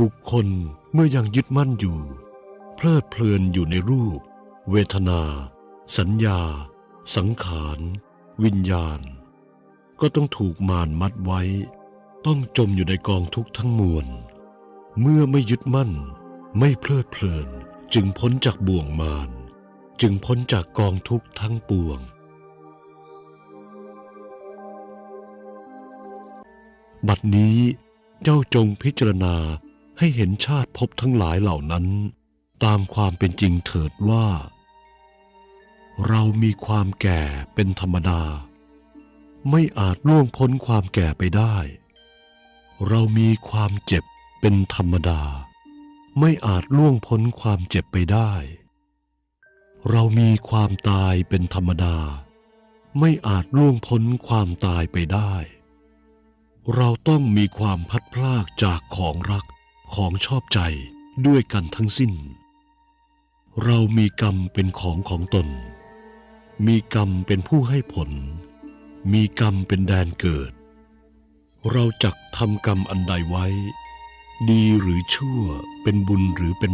บุคคลเมื่อยังยึดมั่นอยู่ เพลิดเพลินอยู่ในรูป เวทนา สัญญา สังขาร วิญญาณ ก็ต้องถูกมารมัดไว้ ต้องจมอยู่ในกองทุกข์ทั้งมวล เมื่อไม่ยึดมั่น ไม่เพลิดเพลินจึงพ้นจากบ่วงมารจึงพ้นจากกองทุกข์ทั้งปวง บัดนี้เจ้าจงพิจารณา ให้เห็นชาติภพทั้งหลายเหล่านั้น ตามความเป็นจริงเถิดว่า เรามีความแก่เป็นธรรมดา ไม่อาจล่วงพ้นความแก่ไปได้ เรามีความเจ็บเป็นธรรมดา ไม่อาจล่วงพ้นความเจ็บไปได้ เรามีความตายเป็นธรรมดา ไม่อาจล่วงพ้นความตายไปได้ เราต้องมีความพัดพลากจากของรัก ของชอบใจด้วยกันทั้งสิ้น เรามีกรรมเป็นของของตน มีกรรมเป็นผู้ให้ผล มีกรรมเป็นแดนเกิด เราจักทำกรรมอันใดไว้ ดีหรือชั่วเป็นบุญหรือเป็น